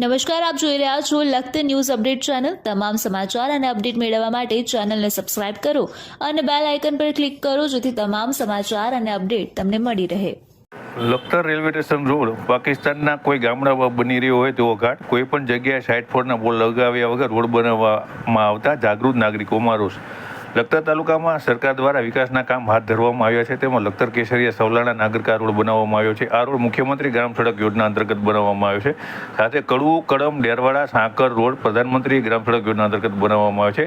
નમસ્કાર, આપ જોઈ રહ્યા છો લખત ન્યૂઝ અપડેટ ચેનલ. તમામ સમાચાર અને અપડેટ મેળવવા માટે ચેનલને સબસ્ક્રાઇબ કરો અને બેલ આઇકન પર ક્લિક કરો જેથી તમામ સમાચાર અને અપડેટ તમને મળી રહે. લખતર રેલવે સ્ટેશન રોડ પાકિસ્તાનના કોઈ ગામડામાં બની રહ્યો હોય તેવો ઘાટ, કોઈ પણ જગ્યાએ સાઇડ ફોરના બોર્ડ લગાવ્યા વગર રોડ બનાવવામાં આવતા જાગૃત નાગરિકોમાં રોષ. લખતર તાલુકામાં સરકાર દ્વારા વિકાસના કામ હાથ ધરવામાં આવ્યા છે. તેમાં લખતર કેસરીયા સવલાણા નાગરિકા રોડ બનાવવામાં આવ્યો છે. આ રોડ મુખ્યમંત્રી ગ્રામ સડક યોજના અંતર્ગત બનાવવામાં આવ્યો છે. સાથે કડવું કડમ ડેરવાડા સાંકર રોડ પ્રધાનમંત્રી ગ્રામ સડક યોજના અંતર્ગત બનાવવામાં આવ્યો છે.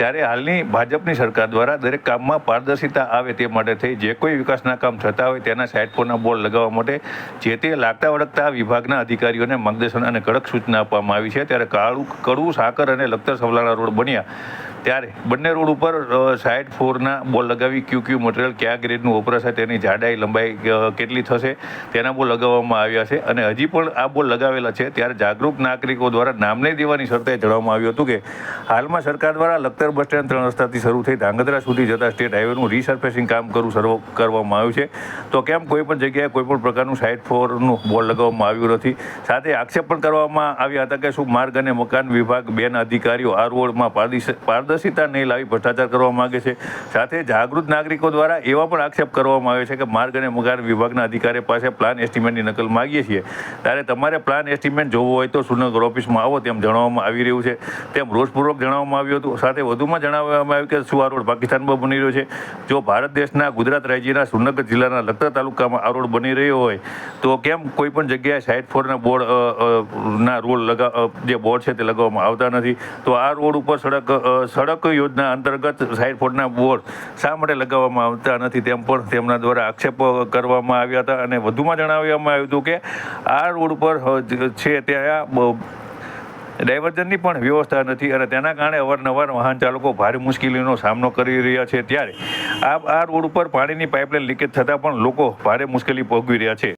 ત્યારે હાલની ભાજપની સરકાર દ્વારા દરેક કામમાં પારદર્શિતા આવે તે માટે થઈ જે કોઈ વિકાસના કામ થતા હોય તેના સાઇડ પરના બોર્ડ લગાવવા માટે જે તે લાગતા વળગતા વિભાગના અધિકારીઓને માર્ગદર્શન અને કડક સૂચના આપવામાં આવી છે. ત્યારે કાળું કડવું સાકર અને લખતર સવલાણા રોડ બન્યા. ત્યારે બંને રોડ ઉપર અ, સાઈડ ફોરના બોલ લગાવી ક્યુ ક્યુ મટીરિયલ કયા ગ્રેડનું વપરાશે તેની જાડાઈ લંબાઈ કેટલી થશે તેના બોલ લગાવવામાં આવ્યા છે. અને હજી પણ આ બોલ લગાવેલા છે ત્યારે જાગૃત નાગરિકો દ્વારા નામ નહીં દેવાની શરતે જણાવવામાં આવ્યું હતું કે હાલમાં સરકાર દ્વારા લખતર બસ સ્ટેન્ડ ત્રણ રસ્તાથી શરૂ થઈ ધાંગધ્રા સુધી જતા સ્ટેટ હાઈવેનું રીસર્ફેસિંગ કામ કરું સર્વ કરવામાં આવ્યું છે. તો કેમ કોઈ પણ જગ્યાએ કોઈ પણ પ્રકારનું સાઈડ ફોરનું બોલ લગાવવામાં આવ્યું નથી? સાથે આક્ષેપ પણ કરવામાં આવ્યા હતા કે શું માર્ગ અને મકાન વિભાગ બેન અધિકારીઓ આ રોડમાં પારદર્શિતા નહીં લાવી ભ્રષ્ટાચાર કરવા માંગે છે. સાથે જાગૃત નાગરિકો દ્વારા એવા પણ આક્ષેપ કરવામાં આવે છે કે માર્ગ અને મગાર વિભાગના અધિકારી પાસે પ્લાન એસ્ટિમેટની નકલ માગીએ છીએ. ત્યારે તમારે પ્લાન એસ્ટિમેટ જોવો હોય તો સુનગર ઓફિસમાં આવો તેમ જણાવવામાં આવી રહ્યું છે. તેમ રોષપૂર્વક જણાવવામાં આવ્યું હતું. સાથે વધુમાં જણાવવામાં આવ્યું કે શું આ રોડ પાકિસ્તાનમાં બની રહ્યો છે. જો ભારત દેશના ગુજરાત રાજ્યના સુરનગર જિલ્લાના લખતર તાલુકામાં આ રોડ બની રહ્યો હોય, તો કેમ કોઈ પણ જગ્યાએ સાઈડ ફોરના બોર્ડ ના રોડ લગા જે બોર્ડ છે તે લગાવવામાં આવતા નથી? તો આ રોડ ઉપર સડક સડક યોજના અંતર્ગત સાઈડ ફોડના બોર્ડ શા માટે લગાવવામાં આવતા નથી તેમ પણ તેમના દ્વારા આક્ષેપો કરવામાં આવ્યા હતા અને વધુમાં જણાવવામાં આવ્યું હતું કે આ રોડ ઉપર છે ત્યાં ડાયવર્ઝનની પણ વ્યવસ્થા નથી અને તેના કારણે અવારનવાર વાહન ચાલકો ભારે મુશ્કેલીનો સામનો કરી રહ્યા છે. ત્યારે આ આ રોડ ઉપર પાણીની પાઇપલાઇન લીકેજ થતાં પણ લોકો ભારે મુશ્કેલી ભોગવી રહ્યા છે.